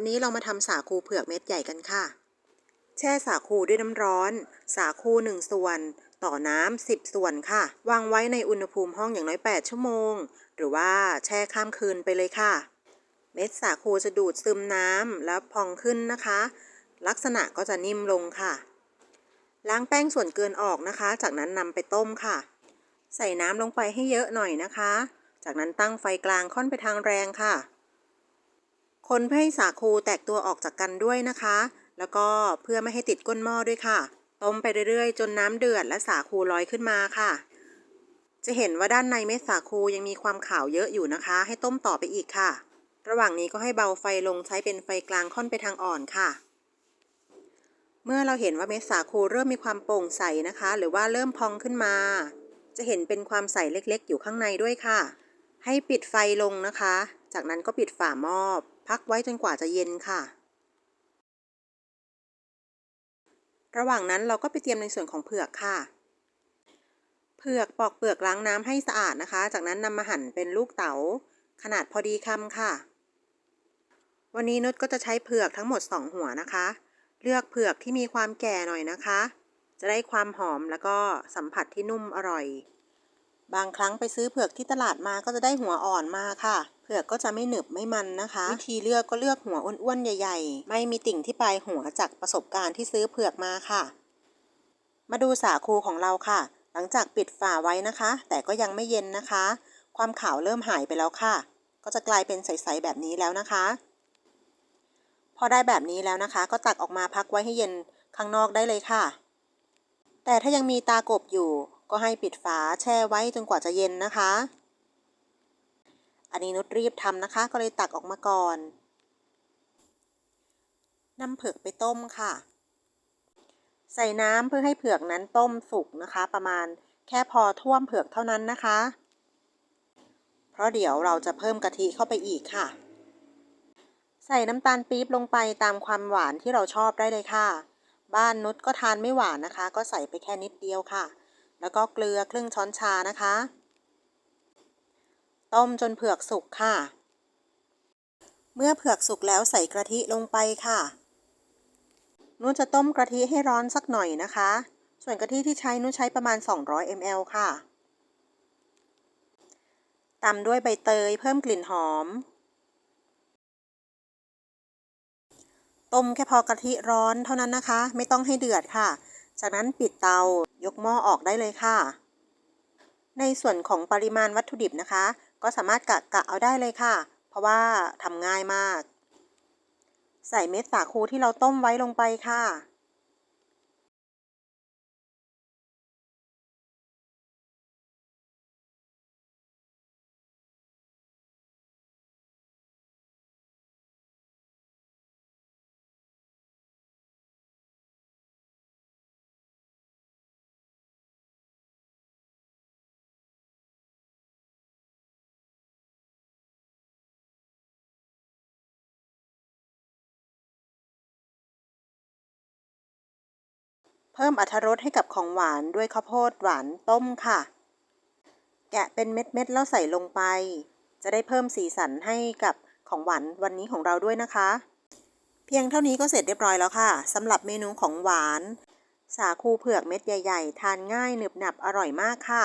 วันนี้เรามาทำสาคูเผือกเม็ดใหญ่กันค่ะ แช่สาคูด้วยน้ำร้อน สาคู1ส่วน ต่อน้ำ10 ส่วนค่ะ วางไว้ในอุณหภูมิห้องอย่างน้อย 8 ชั่วโมง หรือว่าแช่ข้ามคืนไปเลยค่ะ เม็ดสาคูจะดูดซึมน้ำแล้วพองขึ้นนะคะ ลักษณะก็จะนิ่มลงค่ะ ล้างแป้งส่วนเกินออกนะคะ จากนั้นนำไปต้มค่ะ ใส่น้ำลงไปให้เยอะหน่อยนะคะ จากนั้นตั้งไฟกลางค่อนไปทางแรงค่ะ คนเพื่อให้สาคูแตกตัวออกจากกันด้วยนะคะ แล้วก็เพื่อไม่ให้ติดก้นหม้อด้วยค่ะ ต้มไปเรื่อยๆ จนน้ำเดือดและสาคูลอยขึ้นมาค่ะ จะเห็นว่าด้านในเม็ดสาคูยังมีความขาวเยอะอยู่นะคะ ให้ต้มต่อไปอีกค่ะ ระหว่างนี้ก็ให้เบาไฟลงใช้เป็นไฟกลางค่อนไปทางอ่อนค่ะ เมื่อเราเห็นว่าเม็ดสาคูเริ่มมีความโปร่งใสนะคะ หรือว่าเริ่มพองขึ้นมา จะเห็นเป็นความใสเล็กๆ อยู่ข้างในด้วยค่ะ ให้ปิดไฟลงนะคะ จากนั้นก็ปิดฝาหม้อ พักไว้จนกว่าจะเย็นค่ะ ระหว่างนั้นเราก็ไปเตรียมในส่วนของเผือกค่ะ เผือกปอกเปลือกล้างน้ำให้สะอาดนะคะ จากนั้นนำมาหั่นเป็นลูกเต๋าขนาดพอดีคำค่ะ วันนี้นุชก็จะใช้เผือกทั้งหมด 2 หัวนะคะ เลือกเผือกที่มีความแก่หน่อยนะคะ จะได้ความหอมแล้วก็สัมผัสที่นุ่มอร่อย บางครั้งไปซื้อเผือกที่ตลาดมาก็จะได้หัวอ่อนมาค่ะ ผือกก็จะไม่หนึบไม่มันนะคะ วิธีเลือกก็เลือกหัวอ้วนๆใหญ่ ๆ ไม่มีติ่งที่ปลายหัวจากประสบการณ์ที่ซื้อเผือกมาค่ะ มาดูสาคูของเราค่ะ หลังจากปิดฝาไว้นะคะ แต่ก็ยังไม่เย็นนะคะ ความขาวเริ่มหายไปแล้วค่ะ ก็จะกลายเป็นใสๆแบบนี้แล้วนะคะ พอได้แบบนี้แล้วนะคะ ก็ตักออกมาพักไว้ให้เย็นข้างนอกได้เลยค่ะ แต่ถ้ายังมีตากบอยู่ ก็ให้ปิดฝาแช่ไว้จนกว่าจะเย็นนะคะ อันนี้นุชรีบทำนะคะ ก็เลยตักออกมาก่อนนำเผือกไปต้มค่ะ ใส่น้ำเพื่อให้เผือกนั้นต้มสุกนะคะ ประมาณแค่พอท่วมเผือกเท่านั้นนะคะ เพราะเดี๋ยวเราจะเพิ่มกะทิเข้าไปอีกค่ะ ใส่น้ำตาลปี๊บลงไปตามความหวานที่เราชอบได้เลยค่ะ บ้านนุชก็ทานไม่หวานนะคะ ก็ใส่ไปแค่นิดเดียวค่ะ แล้วก็เกลือครึ่งช้อนชานะคะ ต้มจนเผือกสุกค่ะ เมื่อเผือกสุกแล้วใส่กะทิลงไปค่ะนุ่นจะต้มกะทิให้ร้อนสักหน่อยนะคะ ส่วนกะทิที่ใช้นุ่นใช้ประมาณ 200 ml ค่ะตามด้วยใบเตยเพิ่มกลิ่นหอม ต้มแค่พอกะทิร้อนเท่านั้นนะคะ ไม่ต้องให้เดือดค่ะ จากนั้นปิดเตายกหม้อออกได้เลยค่ะ ในส่วนของปริมาณวัตถุดิบนะคะ ก็สามารถกะกะเอาได้เลยค่ะ เพราะว่าทำง่ายมาก ใส่เม็ดสาคูที่เราต้มไว้ลงไปค่ะ พิ่มอรรถรสให้กับของหวานด้วยข้าวโพดหวานต้มค่ะ แกะเป็นเม็ดๆแล้วใส่ลงไป จะได้เพิ่มสีสันให้กับของหวานวันนี้ของเราด้วยนะคะ เพียงเท่านี้ก็เสร็จเรียบร้อยแล้วค่ะสำหรับเมนูของหวาน สาคูเผือกเม็ดใหญ่ ๆ ทานง่ายหนึบหนับอร่อยมากค่ะ